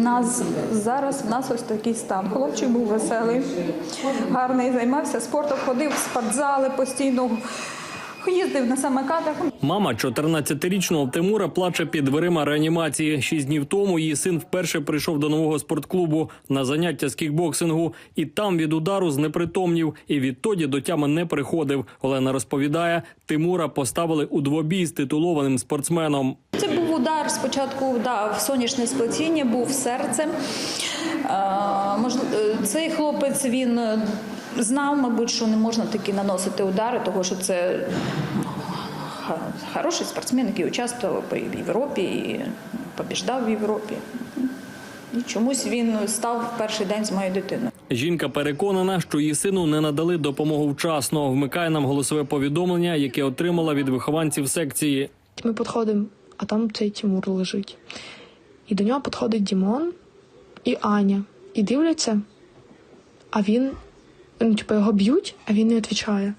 нас зараз в нас ось такий стан. Хлопчик був веселий, гарний, займався спортом, ходив в спортзали постійно, їздив на самокатах. Мама 14-річного Тимура плаче під дверима реанімації. Шість днів тому її син вперше прийшов до нового спортклубу на заняття з кікбоксингу, і там від удару знепритомнів. І відтоді до тями не приходив. Олена розповідає, Тимура поставили у двобій з титулованим спортсменом. Удар спочатку да, в сонячне сплетіння, був в серце. Е, е, Цей хлопець він е, знав, мабуть, що не можна такі наносити удари, тому що це хороший спортсмен, який участвував в Європі і побіждав в Європі. І чомусь він став в перший день з моєю дитиною. Жінка переконана, що її сину не надали допомогу вчасно. Вмикає нам голосове повідомлення, яке отримала від вихованців секції. Ми підходимо, а там цей Тимур лежить. І до нього підходить Дімон і Аня. І дивляться, а він, ну, типу, його б'ють, а він не відповідає.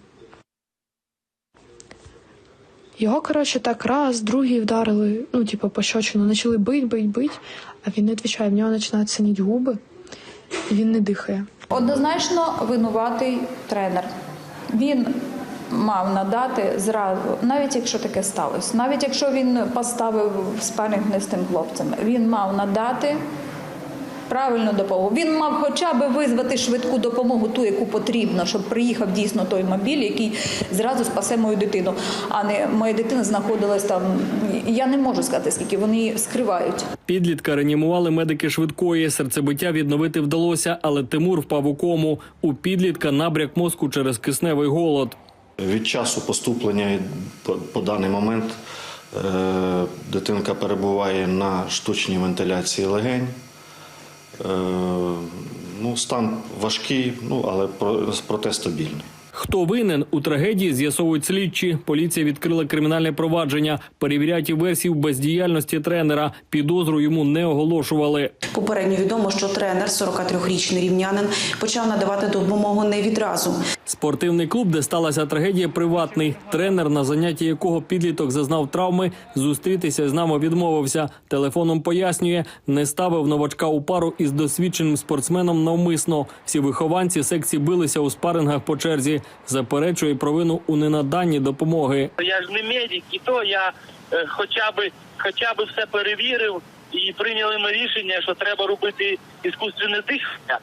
Його, коротше, так раз, другий вдарили, ну, типу, пощочину, почали бить, бить, бить, а він не відповідає. В нього починають синіти губи, і він не дихає. Однозначно винуватий тренер. Він мав надати зразу, навіть якщо таке сталося, навіть якщо він поставив спаринг не з тим хлопцем, він мав надати правильну допомогу. Він мав хоча б визвати швидку допомогу, ту, яку потрібно, щоб приїхав дійсно той мобіль, який зразу спасе мою дитину. А не моя дитина знаходилась там. Я не можу сказати, скільки вони скривають. Підлітка реанімували медики швидкої. Серцебиття відновити вдалося, але Тимур впав у кому. У підлітка набряк мозку через кисневий голод. Від часу поступлення по, даний момент е, дитинка перебуває на штучній вентиляції легень. Е, ну, стан важкий, ну, але про- проте стабільний. Хто винен у трагедії, з'ясовують слідчі. Поліція відкрила кримінальне провадження. Перевіряють і версію бездіяльності тренера. Підозру йому не оголошували. Попередньо відомо, що тренер, 43-річний рівнянин, почав надавати допомогу не відразу. Спортивний клуб, де сталася трагедія, приватний. Тренер, на занятті якого підліток зазнав травми, зустрітися з нами відмовився. Телефоном пояснює, не ставив новачка у пару із досвідченим спортсменом навмисно. Всі вихованці секції билися у спарингах по черзі. Заперечує провину у ненаданні допомоги. Я ж не медик, і то я е, хоча б хоча б все перевірив і прийняли ми рішення, що треба робити іскусственне дихання.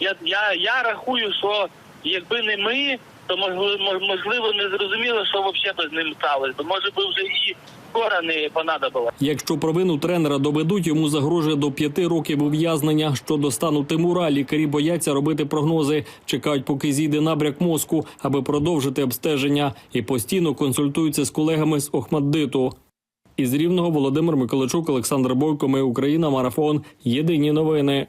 Я, я, я рахую, що якби не ми, то можливо, можливо не зрозуміло, що взагалі з ним сталося. Бо може би вже і скоро не понадобилось. Якщо провину тренера доведуть, йому загрожує до п'яти років ув'язнення. Щодо стану Тимура, лікарі бояться робити прогнози. Чекають, поки зійде набряк мозку, аби продовжити обстеження, і постійно консультуються з колегами з Охмаддиту. Із рівного Володимир Миколичук, Олександр Бойко. Ми Україна. Марафон. Єдині новини.